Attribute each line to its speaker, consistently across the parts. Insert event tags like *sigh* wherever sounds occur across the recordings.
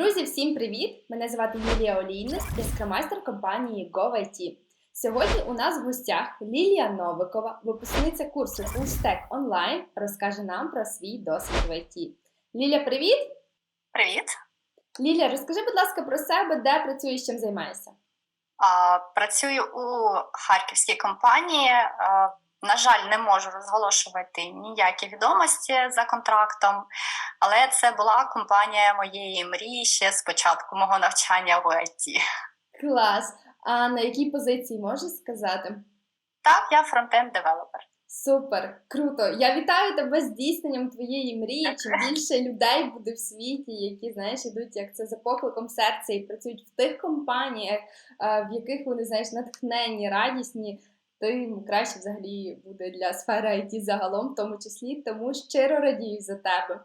Speaker 1: Друзі, всім привіт! Мене звати Юлія Олійник, я скрамайстер компанії GoIT. Сьогодні у нас в гостях Лілія Новикова, випускниця курсу Full Stack Online, розкаже нам про свій досвід в IT. Ліля, привіт!
Speaker 2: Привіт.
Speaker 1: Ліля, розкажи, будь ласка, про себе, де працюєш, чим займаєшся.
Speaker 2: А, Працюю у харківській компанії. А, На жаль, не можу розголошувати ніякі відомості за контрактом, але це була компанія моєї мрії ще з початку мого навчання в ІТ.
Speaker 1: Клас! А на якій позиції можеш сказати?
Speaker 2: Так, я фронтенд девелопер.
Speaker 1: Супер, круто! Я вітаю тебе з здійсненням твоєї мрії. Чим *laughs* більше людей буде в світі, які знаєш, ідуть як це за покликом серця і працюють в тих компаніях, е, в яких вони знаєш натхненні, радісні. Тим краще взагалі буде для сфери IT загалом, в тому числі, тому щиро радію за тебе.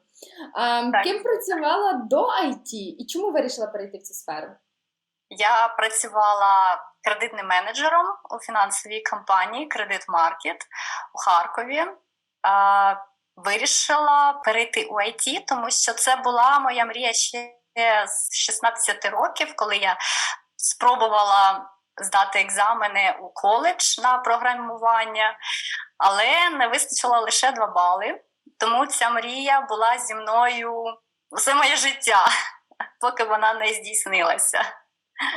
Speaker 1: А,
Speaker 2: Так.
Speaker 1: ким працювала до IT і чому вирішила перейти в цю сферу?
Speaker 2: Я працювала кредитним менеджером у фінансовій компанії Кредит Маркет у Харкові. А, Вирішила перейти у IT, тому що це була моя мрія ще з 16 років, коли я спробувала здати екзамени у коледж на програмування, але не вистачило лише 2 бали. Тому ця мрія була зі мною все моє життя, *laughs* поки вона не здійснилася.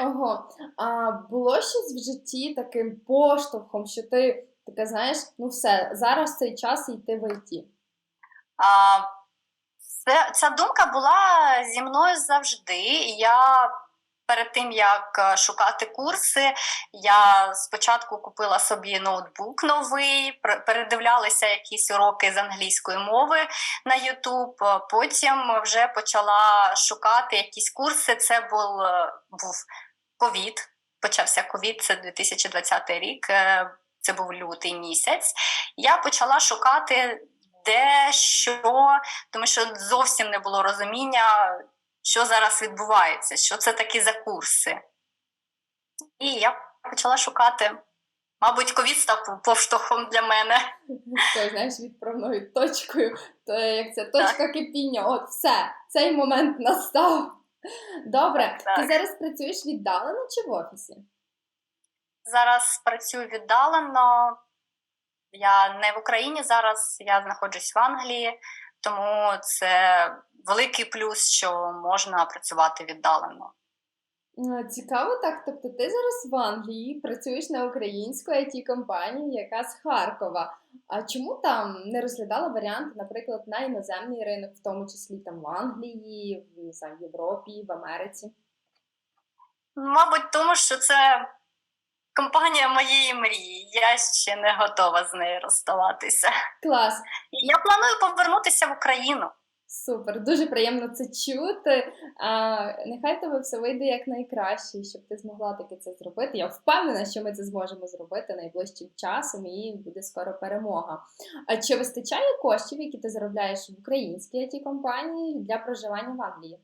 Speaker 1: Ого, а було щось в житті таким поштовхом, що ти таке знаєш, ну все, зараз цей час йти в IT.
Speaker 2: А, це, ця думка була зі мною завжди. Я перед тим як е, шукати курси, я спочатку купила собі ноутбук новий, пер- передивлялася якісь уроки з англійської мови на YouTube. е, Потім вже почала шукати якісь курси. Це був, е, був ковід. Почався ковід, це 2020 рік. Це був лютий місяць. Я почала шукати де що, тому що зовсім не було розуміння, що зараз відбувається, що це такі за курси. І я почала шукати. Мабуть, ковід став повштовхом для мене.
Speaker 1: Це, знаєш, відправною точкою, то як це точка кипіння. От все, цей момент настав. Добре,
Speaker 2: Так.
Speaker 1: ти зараз працюєш віддалено чи в офісі?
Speaker 2: Зараз працюю віддалено. Я не в Україні зараз, я знаходжусь в Англії, тому це великий плюс, що можна працювати віддалено.
Speaker 1: Е, Цікаво так. Тобто ти зараз в Англії працюєш на українську it компанії яка з Харкова. А чому там не розглядала варіанти, наприклад, на іноземний ринок, в тому числі там в Англії, в не знаю, в Європі, в Америці?
Speaker 2: Мабуть, тому що це компанія моєї мрії. Я ще не готова з нею розставатися.
Speaker 1: Клас!
Speaker 2: Я планую повернутися в Україну.
Speaker 1: Супер, дуже приємно це чути. А, нехай тебе все вийде як найкраще, щоб ти змогла таки це зробити. Я впевнена, що ми це зможемо зробити найближчим часом і буде скоро перемога. А чи вистачає коштів, які ти заробляєш в українській it компанії для проживання в Англії?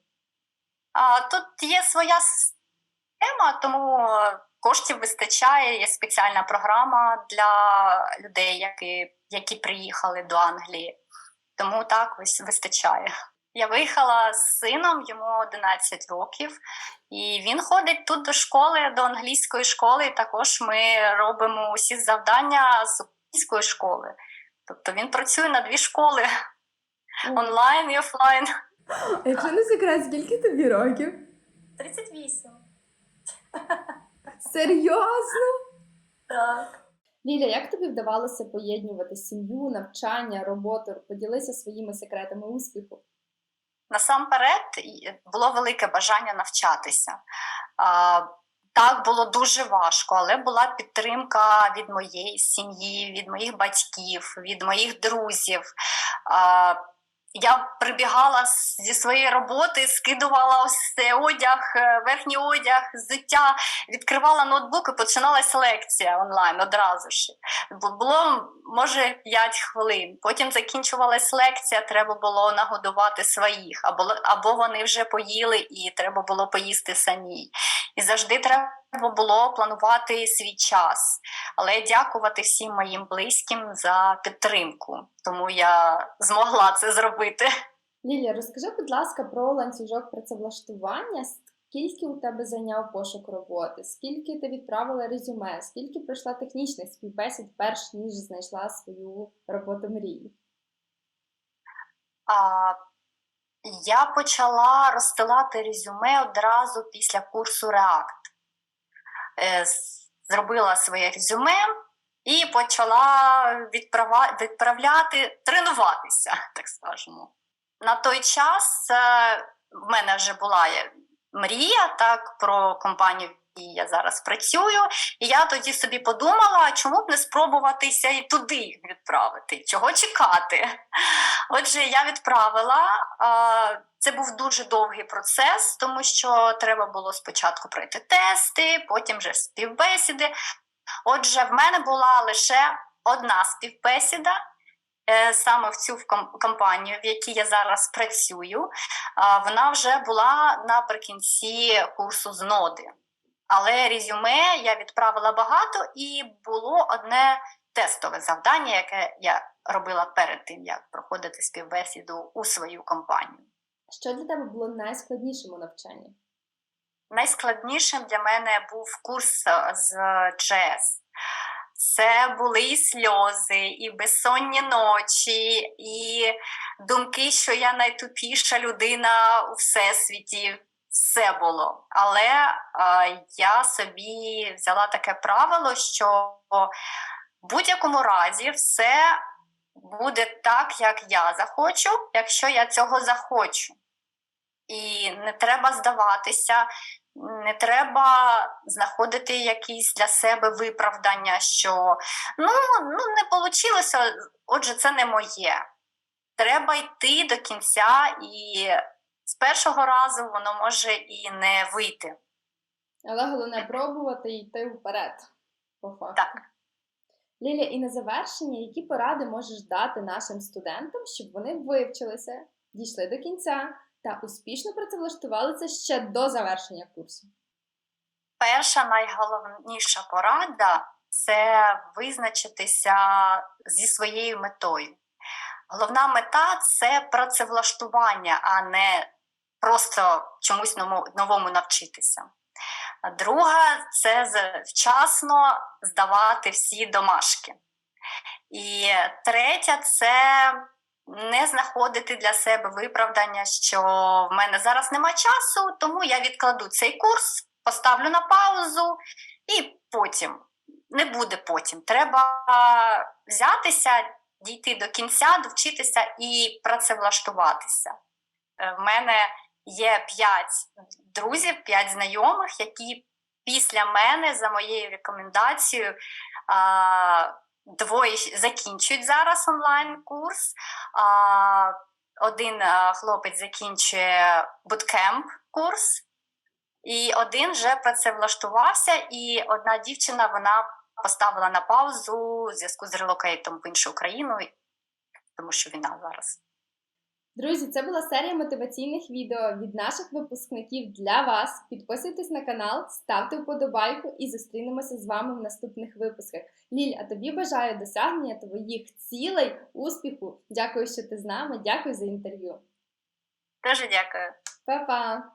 Speaker 2: А, тут є своя система, тому коштів вистачає. Є спеціальна програма для людей, які, які приїхали до Англії. Тому так вис- вистачає. Я виїхала з сином, йому 11 років, і він ходить тут до школи, до англійської школи. І також ми робимо усі завдання з української школи. Тобто він працює на дві школи онлайн і офлайн.
Speaker 1: Якщо не секрет, скільки тобі років?
Speaker 2: 38.
Speaker 1: Серйозно?
Speaker 2: Так.
Speaker 1: Ліля, як тобі вдавалося поєднувати сім'ю, навчання, роботу? Поділися своїми секретами успіху.
Speaker 2: Насамперед було велике бажання навчатися. Так, було дуже важко, але була підтримка від моєї сім'ї, від моїх батьків, від моїх друзів. Я прибігала зі своєї роботи, скидувала все одяг, е, верхній одяг, взуття, відкривала ноутбук і починалася лекція онлайн одразу ж. Було може 5 хвилин. Потім закінчувалась лекція, треба було нагодувати своїх, або, або вони вже поїли і треба було поїсти самій. І завжди треба було планувати свій час. Але дякувати всім моїм близьким за підтримку, тому я змогла це зробити.
Speaker 1: Лілія, розкажи, будь ласка, про ланцюжок працевлаштування. Скільки у тебе зайняв пошук роботи? Скільки ти відправила резюме? Скільки пройшла технічних співбесід, перш ніж знайшла свою роботу мрії?
Speaker 2: А, я почала розсилати резюме одразу після курсу React. Е, зробила своє резюме і почала відправа- відправляти, тренуватися, *laughs* так скажемо. На той час е, в мене вже була е, мрія так, про компанію, якій я зараз працюю. І я тоді собі подумала, чому б не спробуватися і туди відправити? Чого чекати? Отже, я відправила. Це був дуже довгий процес, тому що треба було спочатку пройти тести, потім вже співбесіди. Отже, в мене була лише одна співбесіда. е, Саме в цю компанію, в якій я зараз працюю, вона вже була наприкінці курсу з ноди. Але резюме я відправила багато, і було одне тестове завдання, яке я робила перед тим, як проходити співбесіду у свою компанію.
Speaker 1: Що для тебе було найскладнішим у навчанні?
Speaker 2: Найскладнішим для мене був курс е, з JS. Це були і сльози, і безсонні ночі, і думки, що я найтупіша людина у всесвіті. Все було. Але е, я собі взяла таке правило, що в будь-якому разі все буде так, як я захочу, якщо я цього захочу. І не треба здаватися, не треба знаходити якісь для себе виправдання, що ну, ну не вийшло, отже, це не моє. Треба йти до кінця, і з першого разу воно може і не вийти.
Speaker 1: Але головне пробувати і йти вперед. По факту.
Speaker 2: Так.
Speaker 1: Лілія, і на завершення, які поради можеш дати нашим студентам, щоб вони вивчилися, дійшли до кінця та успішно працевлаштувалися ще до завершення курсу?
Speaker 2: Перша найголовніша порада це визначитися зі своєю метою. Головна мета це працевлаштування, а не просто чомусь новому, навчитися. Друга це вчасно здавати всі домашки. І третя це не знаходити для себе виправдання, що в мене зараз нема часу, тому я відкладу цей курс, поставлю на паузу і потім. Не буде потім. Треба взятися, дійти до кінця, довчитися і працевлаштуватися. Е, В мене є п'ять друзів, п'ять знайомих, які після мене, за моєю рекомендацією, двоє закінчують зараз онлайн-курс. Один хлопець закінчує буткемп курс, і один вже працевлаштувався, і одна дівчина вона поставила на паузу у зв'язку з релокейтом в іншу країну, тому що війна зараз.
Speaker 1: Друзі, це була серія мотиваційних відео від наших випускників для вас. Підписуйтесь на канал, ставте вподобайку і зустрінемося з вами в наступних випусках. Ліль, а тобі бажаю досягнення твоїх цілей, успіху. Дякую, що ти з нами. Дякую за інтерв'ю.
Speaker 2: Дуже дякую.
Speaker 1: Па-па!